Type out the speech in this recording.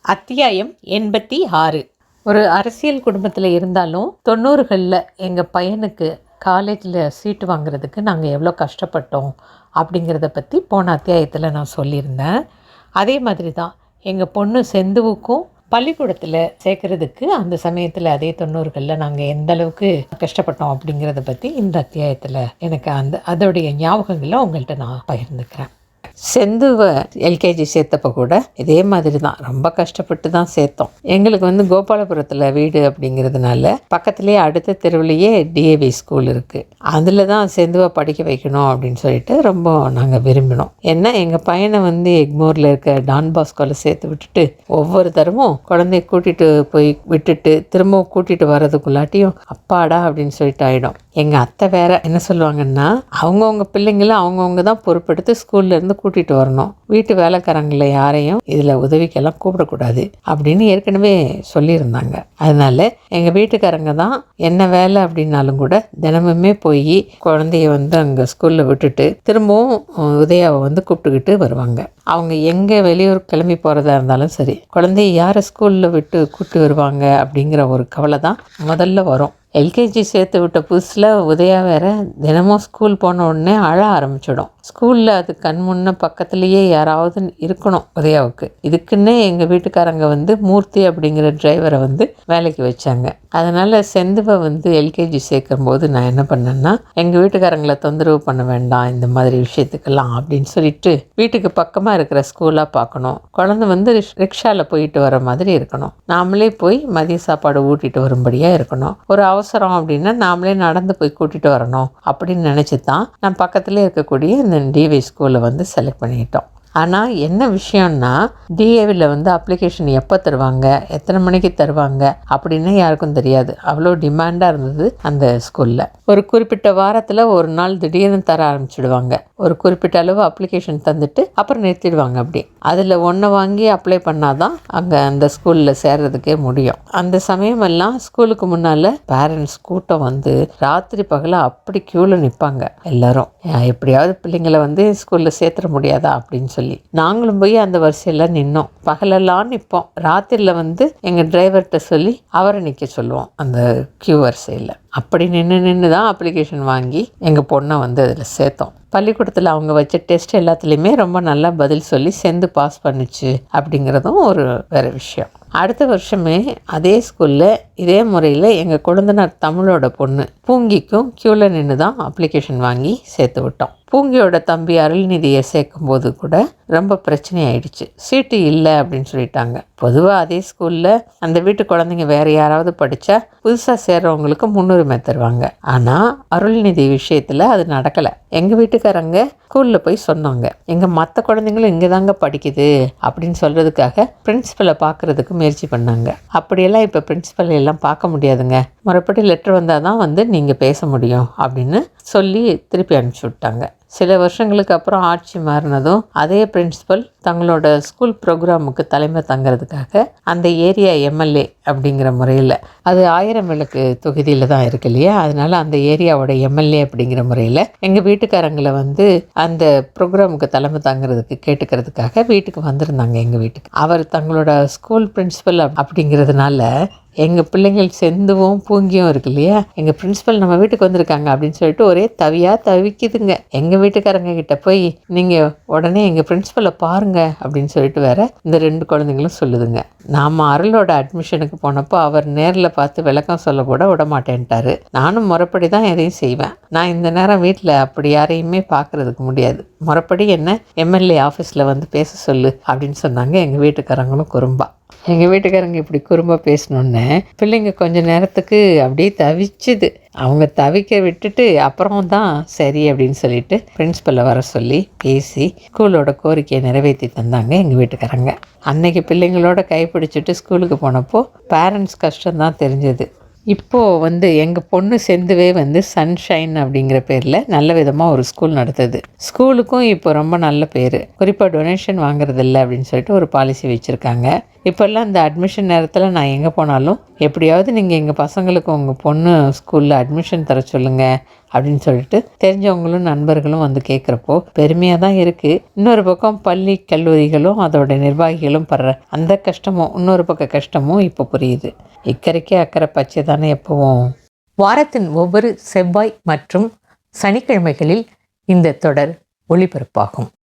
அத்தியாயம் எண்பத்தி ஆறு. ஒரு அரசியல் குடும்பத்தில் இருந்தாலும் தொண்ணூறுகளில் எங்கள் பையனுக்கு காலேஜில் சீட்டு வாங்குறதுக்கு நாங்கள் எவ்வளோ கஷ்டப்பட்டோம் அப்படிங்கிறத பற்றி போன அத்தியாயத்தில் நான் சொல்லியிருந்தேன். அதே மாதிரி தான் எங்கள் பொண்ணு செந்துவுக்கும் பள்ளிக்கூடத்தில் சேர்க்குறதுக்கு அந்த சமயத்தில் அதே தொண்ணூறுகளில் நாங்கள் எந்த அளவுக்கு கஷ்டப்பட்டோம் அப்படிங்கிறத பற்றி இந்த அத்தியாயத்தில் எனக்கு அந்த அதோடைய ஞாபகங்களை உங்கள்கிட்ட நான் பகிர்ந்துக்கிறேன். செந்துவை எல்கேஜி சேர்த்தப்போ கூட இதே மாதிரி தான் ரொம்ப கஷ்டப்பட்டு தான் சேர்த்தோம். எங்களுக்கு வந்து கோபாலபுரத்தில் வீடு அப்படிங்கிறதுனால பக்கத்துலேயே அடுத்த தெருவுலேயே டிஏவி ஸ்கூல் இருக்குது அதில் தான் செந்துவை படிக்க வைக்கணும் அப்படின்னு சொல்லிட்டு ரொம்ப நாங்கள் விரும்பினோம். ஏன்னா எங்கள் பையனை வந்து எக்மோரில் இருக்க டான் பாஸ்கோவில் சேர்த்து விட்டுட்டு ஒவ்வொரு தரமும் குழந்தைய கூட்டிகிட்டு போய் விட்டுட்டு திரும்பவும் கூட்டிகிட்டு வர்றதுக்குள்ளாட்டியும் அப்பாடா அப்படின்னு சொல்லிட்டு ஆகிடும் எங்கள் அத்தை வேற என்ன சொல்லுவாங்கன்னா அவங்கவுங்க பிள்ளைங்கள அவங்கவுங்க தான் பொறுப்பெடுத்து ஸ்கூல்லேருந்து கூட்டிகிட்டு வரணும். வீட்டு வேலைக்காரங்களை யாரையும் இதில் உதவிக்கெல்லாம் கூப்பிடக்கூடாது அப்படின்னு ஏற்கனவே சொல்லியிருந்தாங்க. அதனால எங்கள் வீட்டுக்காரங்க தான் என்ன வேலை அப்படின்னாலும் கூட தினமுமே போய் குழந்தைய வந்து அங்கே ஸ்கூலில் விட்டுட்டு திரும்பவும் உதயாவை வந்து கூப்பிட்டுக்கிட்டு வருவாங்க. அவங்க எங்கே வெளியூர் கிளம்பி போகிறதா இருந்தாலும் சரி குழந்தைய யாரை ஸ்கூலில் விட்டு கூப்பிட்டு வருவாங்க அப்படிங்கிற ஒரு கவலை தான் முதல்ல வரும். எல்கேஜி சேர்த்து விட்ட புதுசில் உதயா வேற தினமும் ஸ்கூல் போன உடனே அழ ஆரம்பிச்சிடும். ஸ்கூலில் அது கண் முன்ன பக்கத்துலேயே யாராவது இருக்கணும் உதயாவுக்கு. இதுக்குன்னே எங்கள் வீட்டுக்காரங்க வந்து மூர்த்தி அப்படிங்கிற டிரைவரை வந்து வேலைக்கு வச்சாங்க. அதனால் செந்துவை வந்து எல்கேஜி சேர்க்கும் போது நான் என்ன பண்ணேன்னா எங்கள் வீட்டுக்காரங்களை தொந்தரவு பண்ண வேண்டாம் இந்த மாதிரி விஷயத்துக்கெல்லாம் அப்படின்னு சொல்லிட்டு வீட்டுக்கு பக்கமாக இருக்கிற ஸ்கூலாக பார்க்கணும். குழந்தை வந்து ரிக்ஷாவில் போயிட்டு வர மாதிரி இருக்கணும். நாமளே போய் மதிய சாப்பாடு ஊட்டிட்டு வரும்படியாக இருக்கணும். ஒரு அவசரம் அப்படின்னா நாமளே நடந்து போய் கூட்டிகிட்டு வரணும் அப்படின்னு நினச்சி தான் நான் பக்கத்துலேயே இருக்கக்கூடிய இந்த டிவி ஸ்கூலில் வந்து செலக்ட் பண்ணிட்டோம். ஆனால் என்ன விஷயம்னா டிஏவில் வந்து அப்ளிகேஷன் எப்போ தருவாங்க எத்தனை மணிக்கு தருவாங்க அப்படின்னு யாருக்கும் தெரியாது. அவ்வளோ டிமாண்டாக இருந்தது அந்த ஸ்கூலில் ஒரு குறிப்பிட்ட வாரத்தில் ஒரு நாள் திடீர்னு தர ஆரம்பிச்சிடுவாங்க. ஒரு குறிப்பிட்ட அளவு அப்ளிகேஷன் தந்துட்டு அப்புறம் நிறுத்திடுவாங்க அப்படி அதில் ஒன்றை வாங்கி அப்ளை பண்ணாதான் அங்கே அந்த ஸ்கூலில் சேர்றதுக்கே முடியும். அந்த சமயமெல்லாம் ஸ்கூலுக்கு முன்னால் பேரண்ட்ஸ் கூட்டம் வந்து ராத்திரி பகல அப்படி க்யூவில் நிற்பாங்க எல்லாரும் எப்படியாவது பிள்ளைங்களை வந்து ஸ்கூலில் சேர்த்துட முடியாதா? அப்படின்னு சொல்லி நாங்களும் போய் அந்த வரிசையில் நின்னோம். பகலெல்லாம் நிற்போம் ராத்திரியில் வந்து எங்கள் டிரைவர்கிட்ட சொல்லி அவரை நிற்க சொல்லுவோம் அந்த க்யூ வரிசையில். அப்படி நின்று நின்று தான் அப்ளிகேஷன் வாங்கி எங்கள் பொண்ணை வந்து அதில் சேர்த்தோம். பள்ளிக்கூடத்தில் அவங்க வச்ச டெஸ்ட் எல்லாத்துலேயுமே ரொம்ப நல்லா பதில் சொல்லி சேர்ந்து பாஸ் பண்ணுச்சு அப்படிங்கிறதும் ஒரு வேறு விஷயம். அடுத்த வருஷமே அதே ஸ்கூலில் இதே முறையில் எங்கள் கொழுந்தனார் தமிழோட பொண்ணு பூங்கிக்கும் க்யூவில் நின்று தான் அப்ளிகேஷன் வாங்கி சேர்த்து விட்டோம். பூங்கியோட தம்பி அருள்நிதியை சேர்க்கும்போது கூட ரொம்ப பிரச்சனை ஆயிடுச்சு சீட்டு இல்லை அப்படின்னு சொல்லிட்டாங்க. பொதுவாக அதே ஸ்கூலில் அந்த வீட்டு குழந்தைங்க வேறு யாராவது படித்தா புதுசாக சேர்றவங்களுக்கு முன்னுரிமை தருவாங்க. ஆனால் அருள்நிதி விஷயத்தில் அது நடக்கலை. எங்கள் வீட்டுக்காரங்க ஸ்கூலில் போய் சொன்னாங்க. எங்கள் மற்ற குழந்தைங்களும் இங்கே தாங்க படிக்குது அப்படின்னு சொல்கிறதுக்காக பிரின்ஸிபலை பார்க்குறதுக்கு முயற்சி பண்ணாங்க. அப்படியெல்லாம் இப்போ பிரின்ஸிபலை எல்லாம் பார்க்க முடியாதுங்க. முறைப்படி லெட்டர் வந்தால் தான் வந்து நீங்கள் பேச முடியும் அப்படின்னு சொல்லி திருப்பி அனுப்பிச்சி விட்டாங்க. சில வருஷங்களுக்கு அப்புறம் ஆட்சி மாறினதும் அதே பிரின்சிபல் தங்களோட ஸ்கூல் ப்ரோக்ராமுக்கு தலைமை தங்கிறதுக்காக அந்த ஏரியா எம்எல்ஏ அப்படிங்கிற முறையில். அது ஆயிரம் விளக்கு தொகுதியில் தான் இருக்கு இல்லையா? அதனால அந்த ஏரியாவோட எம்எல்ஏ அப்படிங்கிற முறையில் எங்கள் வீட்டுக்காரங்களை வந்து அந்த ப்ரோக்ராமுக்கு தலைமை தங்கிறதுக்கு கேட்டுக்கிறதுக்காக வீட்டுக்கு வந்திருந்தாங்க எங்கள் வீட்டுக்கு. அவர் தங்களோட ஸ்கூல் பிரின்சிபல் அப்படிங்கிறதுனால எங்கள் பிள்ளைங்கள் செந்துவும் பூங்கியும் இருக்கு இல்லையா? எங்கள் பிரின்ஸிபல் நம்ம வீட்டுக்கு வந்திருக்காங்க அப்படின்னு சொல்லிட்டு ஒரே தவியாக தவிக்குதுங்க. எங்கள் வீட்டுக்காரங்க கிட்ட போய் நீங்கள் உடனே எங்கள் பிரின்ஸிபலை பாருங்க அப்படின்னு சொல்லிட்டு வேற இந்த ரெண்டு குழந்தைங்களும் சொல்லுதுங்க. நாம் அருளோட அட்மிஷனுக்கு போனப்போ அவர் நேரில் பார்த்து விளக்கம் சொல்ல கூட விட மாட்டேன்ட்டாரு நானும் முறைப்படி தான் எதையும் செய்வேன். நான் இந்த நேரம் வீட்டில் அப்படி யாரையுமே பார்க்குறதுக்கு முடியாது. முறப்படி என்ன எம்எல்ஏ ஆஃபீஸில் வந்து பேச சொல்லு அப்படின்னு சொன்னாங்க. எங்கள் வீட்டுக்காரங்களும் குறும்பா. எங்கள் வீட்டுக்காரங்க இப்படி குறும்பாக பேசணுன்னே பிள்ளைங்க கொஞ்ச நேரத்துக்கு அப்படியே தவிச்சுது. அவங்க தவிக்க விட்டுட்டு அப்புறம் தான் சரி அப்படின்னு சொல்லிட்டு பிரின்ஸ்பலை வர சொல்லி பேசி ஸ்கூலோட கோரிக்கையை நிறைவேற்றி தந்தாங்க எங்கள் வீட்டுக்காரங்க. அன்னைக்கு பிள்ளைங்களோட கைப்பிடிச்சிட்டு ஸ்கூலுக்கு போனப்போ பேரண்ட்ஸ் கஷ்டம்தான் தெரிஞ்சது. இப்போது வந்து எங்கள் பொண்ணு செந்துவே வந்து சன்ஷைன் அப்படிங்கிற பேரில் நல்ல விதமாக ஒரு ஸ்கூல் நடத்துது. ஸ்கூலுக்கும் இப்போ ரொம்ப நல்ல பேர். குறிப்பாக டொனேஷன் வாங்குறதில்ல அப்படின்னு சொல்லிட்டு ஒரு பாலிசி வச்சுருக்காங்க. இப்போல்லாம் இந்த அட்மிஷன் நேரத்தில் நான் எங்கே போனாலும் எப்படியாவது நீங்கள் எங்கள் பசங்களுக்கு உங்கள் பொண்ணு ஸ்கூலில் அட்மிஷன் தர சொல்லுங்கள் அப்படின்னு சொல்லிட்டு தெரிஞ்சவங்களும் நண்பர்களும் வந்து கேட்குறப்போ பெருமையாக தான் இருக்குது இன்னொரு பக்கம் பள்ளி கல்லூரிகளும் அதோட நிர்வாகிகளும் படுற அந்த கஷ்டமும் இன்னொரு பக்க கஷ்டமும் இப்போ புரியுது. இக்கரைக்கே அக்கறை பச்சை தானே எப்போவும். வாரத்தின் ஒவ்வொரு செவ்வாய் மற்றும் சனிக்கிழமைகளில் இந்த தொடர் ஒளிபரப்பாகும்.